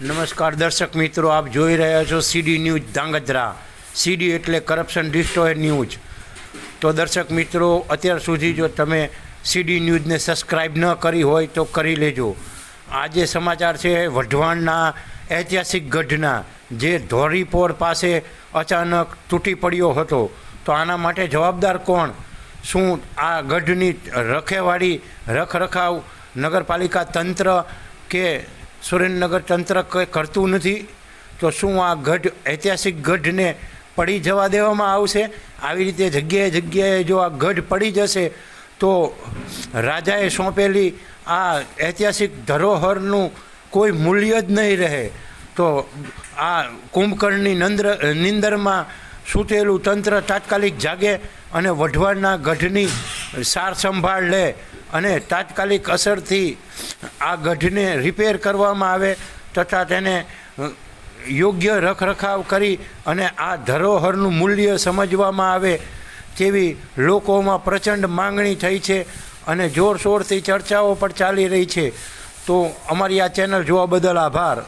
નમસ્કાર દર્શક મિત્રો, આપ જોઈ રહ્યા છો સીડી ન્યૂઝ ધાંગધ્રા. સીડી એટલે કરપ્શન ડિસ્ટ્રોય ન્યૂઝ. તો દર્શક મિત્રો, અત્યાર સુધી જો તમે સીડી ન્યૂઝને સબસ્ક્રાઈબ ન કરી હોય તો કરી લેજો. આજે સમાચાર છે વઢવાણના ઐતિહાસિક ગઢના, જે ધોરીપોર પાસે અચાનક તૂટી પડ્યો હતો. તો આના માટે જવાબદાર કોણ? શું આ ગઢની રખેવાળી રખરખાવ નગરપાલિકા તંત્ર કે સુરેન્દ્રનગર તંત્ર કરતું નથી, તો શું આ ગઢ ઐતિહાસિક ગઢને પડી જવા દેવામાં આવશે? આવી રીતે જગ્યાએ જગ્યાએ જો આ ગઢ પડી જશે, તો રાજાએ સોંપેલી આ ઐતિહાસિક ધરોહરનું કોઈ મૂલ્ય જ નહીં રહે. તો આ કુંભકર્ણની નંદ્ર, નિંદરમાં સૂતેલું તંત્ર તાત્કાલિક જાગે અને વઢવાડના ગઢની સાર સંભાળ લે અને તાત્કાલિક અસરથી આ ગઢને રિપેર કરવામાં આવે તથા તેને યોગ્ય રખરખાવ કરી અને આ ધરોહરનું મૂલ્ય સમજવામાં આવે તેવી લોકોમાં પ્રચંડ માંગણી થઈ છે અને જોરશોરથી ચર્ચાઓ પણ ચાલી રહી છે. તો અમારી આ ચેનલ જોવા બદલ આભાર.